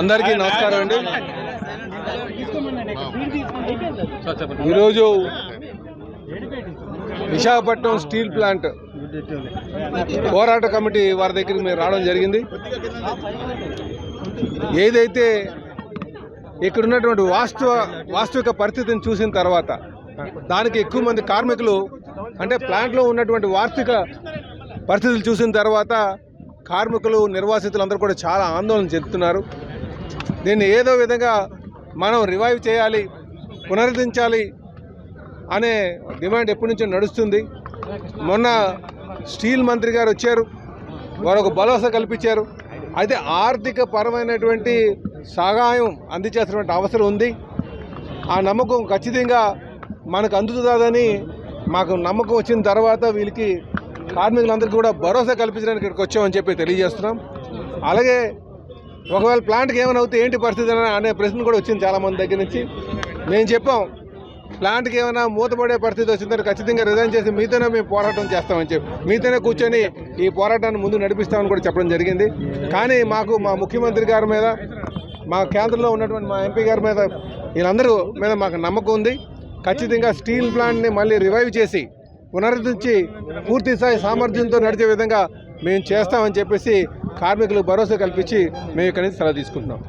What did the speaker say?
అందరికీ నమస్కారం అండి. ఈరోజు విశాఖపట్నం స్టీల్ ప్లాంట్ పోరాట కమిటీ వారి దగ్గరికి మేము రావడం జరిగింది. ఏదైతే ఇక్కడ ఉన్నటువంటి వాస్తవ వాస్తవిక పరిస్థితిని చూసిన తర్వాత దానికి ఎక్కువ మంది కార్మికులు అంటే ప్లాంట్లో ఉన్నటువంటి వాస్తవిక పరిస్థితులు చూసిన తర్వాత కార్మికులు నిర్వాసితులు అందరూ కూడా చాలా ఆందోళన చెందుతున్నారు. దీన్ని ఏదో విధంగా మనం రివైవ్ చేయాలి పునరుద్ధరించాలి అనే డిమాండ్ ఎప్పటి నుంచో నడుస్తుంది. మొన్న స్టీల్ మంత్రి గారు వచ్చారు వారు ఒక భరోసా కల్పించారు. అయితే ఆర్థిక పరమైనటువంటి సహాయం అందించాల్సినటువంటి అవసరం ఉంది. ఆ నమ్మకం ఖచ్చితంగా మనకు అందుతుందని మాకు నమ్మకం వచ్చిన తర్వాత వీళ్ళకి కార్మికులందరికీ కూడా భరోసా కల్పించడానికి ఇక్కడికి వచ్చామని చెప్పి తెలియజేస్తున్నాం. అలాగే ఒకవేళ ప్లాంట్కి ఏమైనా అవుతే ఏంటి పరిస్థితి అనే ప్రశ్న కూడా వచ్చింది చాలామంది దగ్గర నుంచి. మేము చెప్పాం ప్లాంట్కి ఏమైనా మూతపడే పరిస్థితి వచ్చిందంటే ఖచ్చితంగా రిజైన్ చేసి మీతోనే మేము పోరాటం చేస్తామని చెప్పి మీతోనే కూర్చొని ఈ పోరాటాన్ని ముందు నడిపిస్తామని కూడా చెప్పడం జరిగింది. కానీ మాకు మా ముఖ్యమంత్రి గారి మీద మా కేంద్రంలో ఉన్నటువంటి మా ఎంపీ గారి మీద వీళ్ళందరూ మీద మాకు నమ్మకం ఉంది. ఖచ్చితంగా స్టీల్ ప్లాంట్ని మళ్ళీ రివైవ్ చేసి పునరుద్ధరించి పూర్తిస్థాయి సామర్థ్యంతో నడిచే విధంగా మేము చేస్తామని చెప్పేసి కార్మికులకు భరోసా కల్పించి మేము ఇక్కడి నుంచి సెలవు తీసుకుంటున్నాం.